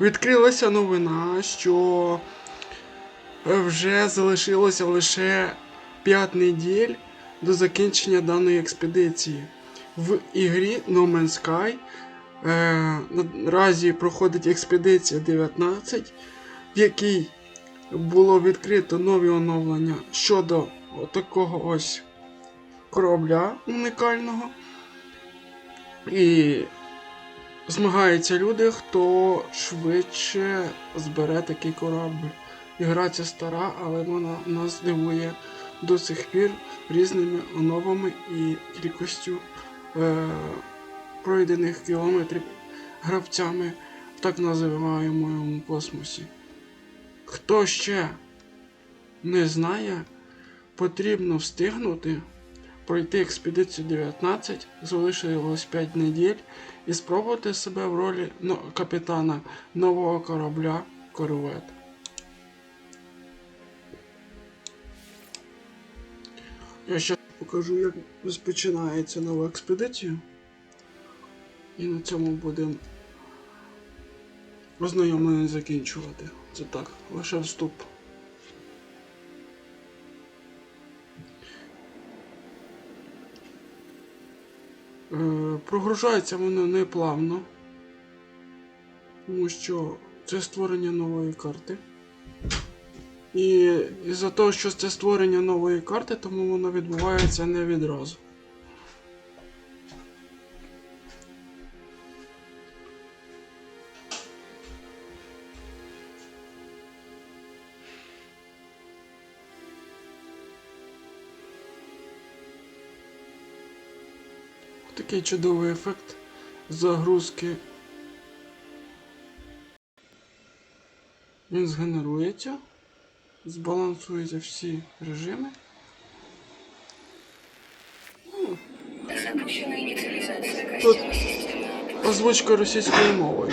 відкрилася новина, що е, вже залишилося лише 5 неділь до закінчення даної експедиції. В ігрі No Man's Sky е, наразі проходить експедиція 19, в якій було відкрито нові оновлення щодо такого ось корабля уникального. І змагаються люди, хто швидше збере такий корабль. Ігра ця стара, але вона нас дивує до сих пір різними оновами і кількістю е, пройдених кілометрів гравцями в так називаємому космосі. Хто ще не знає, потрібно встигнути пройти експедицію 19, залишилось 5 неділь, і спробувати себе в ролі ну, капітана нового корабля Корвет. Я ще покажу, як розпочинається нова експедиція. І на цьому будемо ознайомлення закінчувати. Це так, лише вступ. Прогружається воно неплавно, тому що це створення нової карти. І із-за того, що це створення нової карти, тому воно відбувається не відразу. Такий чудовий ефект загрузки. Він згенерується, збалансується всі режими. Тут озвучка російською мовою.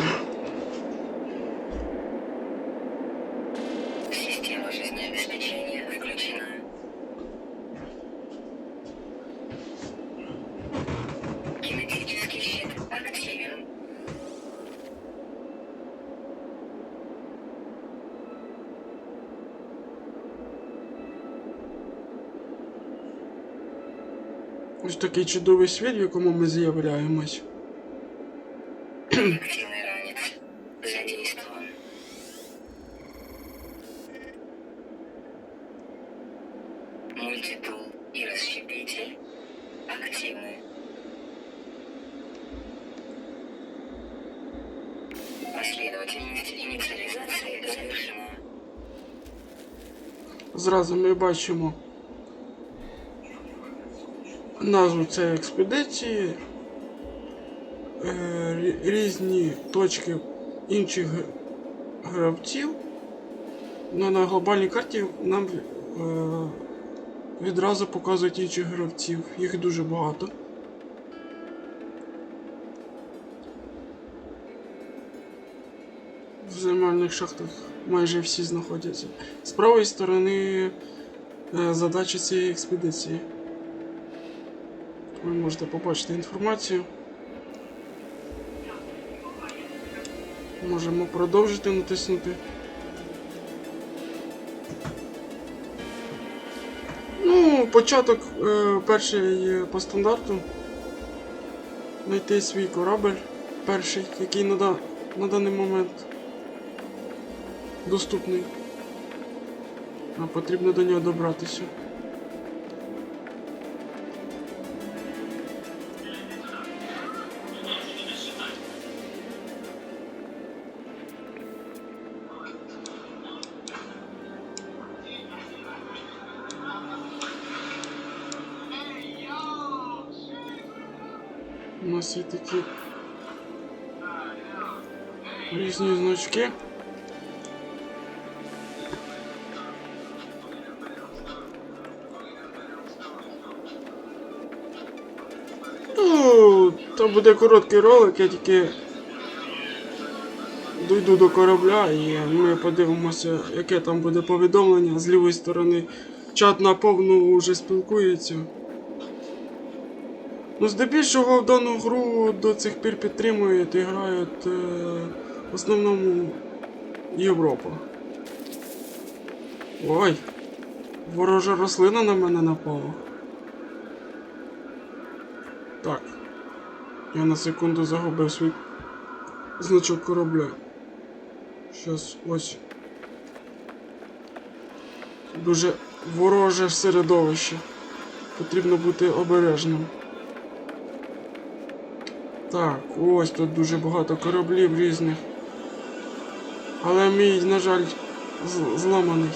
Ось такий чудовий світ, в якому ми з'являємось. Активный ранец. Задействован. Мультитул. Последовательность инициализации завершена. Зразу ми бачимо назву цієї експедиції, е, різні точки інших гравців. Ну, на глобальній карті нам е, відразу показують інших гравців. Їх дуже багато. В земельних шахтах майже всі знаходяться. З правої сторони е, задачі цієї експедиції. Ви можете побачити інформацію. Можемо продовжити натиснути. Ну, початок е, перший по стандарту. Знайти свій корабель перший, який на, на даний момент доступний. А потрібно до нього добратися. Нас такі різні значки. Ну, то буде короткий ролик, я тільки дойду до корабля і ми подивимося, яке там буде повідомлення. З лівої сторони чат наповну вже спілкується. Ну, здебільшого в дану гру до цих пір підтримують і грають е, В основному Європа. Ой! Ворожа рослина на мене напала. Так. Я на секунду загубив свій значок корабля. Щас ось. Дуже вороже середовище. Потрібно бути обережним. Так, ось тут дуже багато кораблів різних. Але мій, на жаль, зламаний.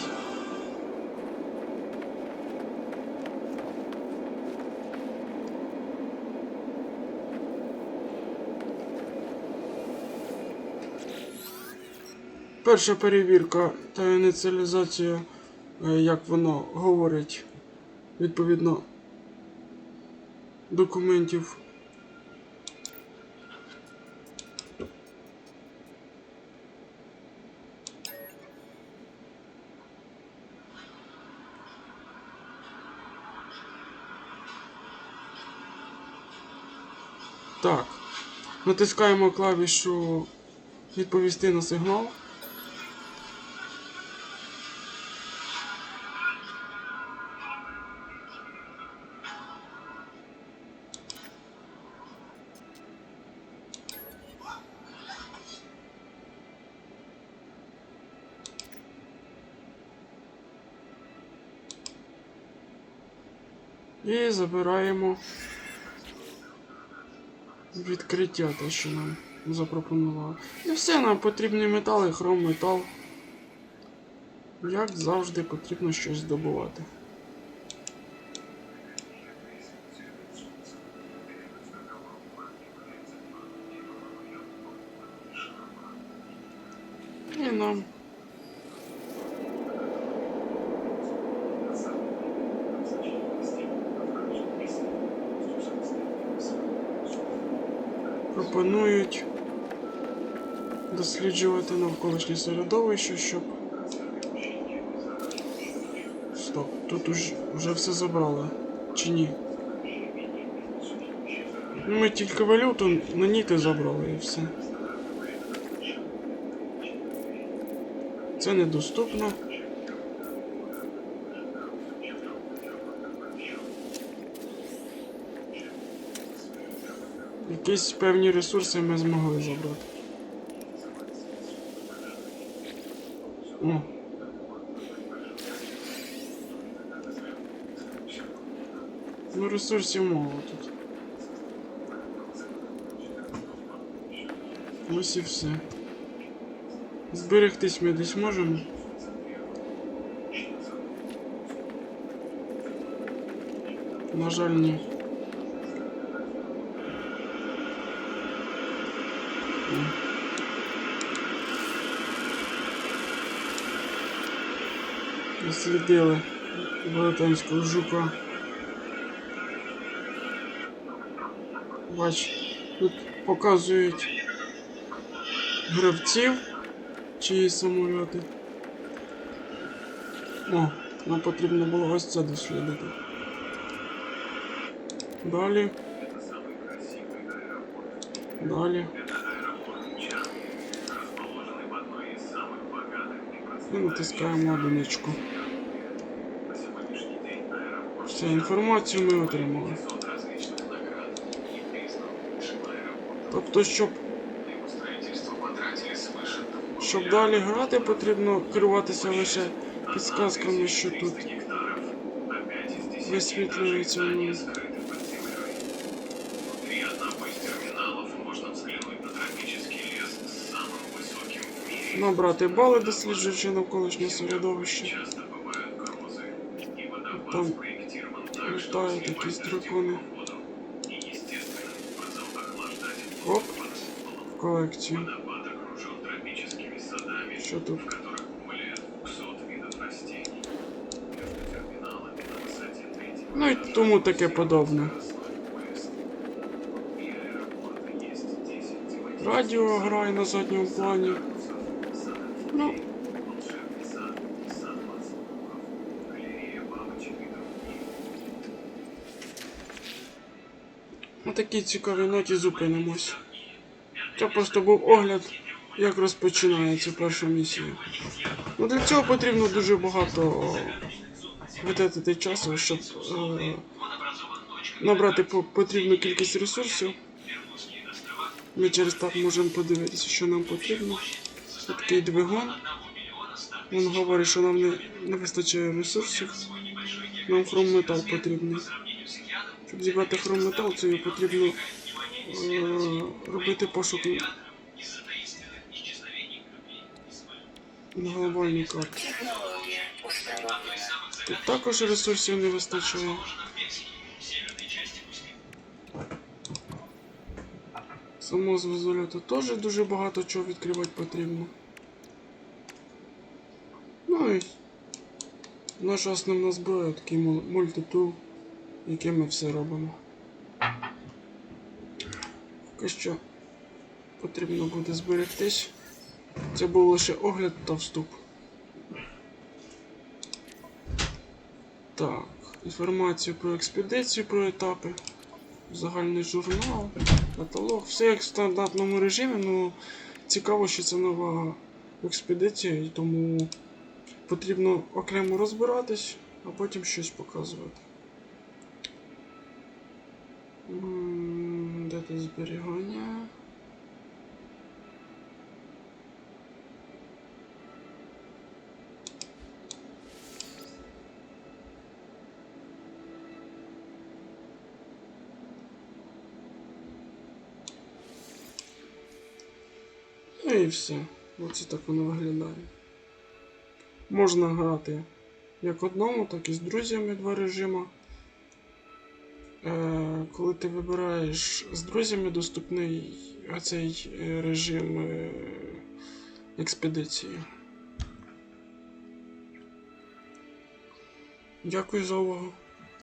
Перша перевірка та ініціалізація, е, як воно говорить, відповідно документів. Так. Натискаємо клавішу відповісти на сигнал. І забираємо відкриття, те, що нам запропонували. І все, нам потрібні метали, хром, метал. Як завжди, потрібно щось здобувати. І нам. Пропонують досліджувати навколишнє середовище, щоб. Стоп, тут уж, вже все забрали. Чи ні? Ну, Ми тільки валюту на ніти забрали і все. Це недоступно. Якісь певні ресурси ми змогли забрати. О. Ну, ресурсів мало тут. Ось і все. Зберегтись ми десь можемо. На жаль, ні. Дослідили велетенського жука. Бач, тут показують гравців, чиї самольоти. О, нам потрібно було ось це дослідити. Далі. Далі. І натискаємо одиничку. Все, інформацію ми отримали. Тобто, щоб, щоб далі грати, потрібно керуватися лише підсказками, що тут висвітлюється. ну, Внутри одного из терминалов можно взглянуть на тропический лес с самым высоким в мире. Набрати бали, досліджуючи навколишнє середовище. Часто бывают грозы, и водопад Там спроектирован так, что літають якісь дракони. воду и естественным образом охлаждать Оп, под куполом. в колекцію. Водопад окружен тропическими садами, Що тут? в которых более 200 видов растений. Между терминалами на высоте 3 Ну і тому таке подобне. и аэропорта есть 10 Радіо грає на задньому плані. Ну, на такій цікавій ноті зупинимось. Це просто був огляд як розпочинається перша місія. Ну, для цього потрібно дуже багато витратити часу, щоб е, набрати потрібну кількість ресурсів. Ми через так можемо подивитися, що нам потрібно. Такий двигун. Він говорить, що нам не, не вистачає ресурсів. Нам хромметал потрібний. Щоб зібрати хромметал, це потрібно е, робити пошук на глобальній карті. Тут також ресурсів не вистачає. Само зв'язолята теж дуже багато чого відкривати потрібно. Ну і наша основна зброя такий мул- мультитул, яким ми все робимо. Поки що потрібно буде зберегтись. Це був лише огляд та вступ. Так, інформацію про експедицію, про етапи, загальний журнал, каталог. Все як в стандартному режимі, ну цікаво, що це нова експедиція, і тому потрібно окремо розбиратись, а потім щось показувати. Де зберігання? Ну і все. Оце так воно виглядає. Можна грати як одному, так і з друзями два режима. Е, коли ти вибираєш з друзями доступний оцей е, режим е, експедиції. Дякую за увагу.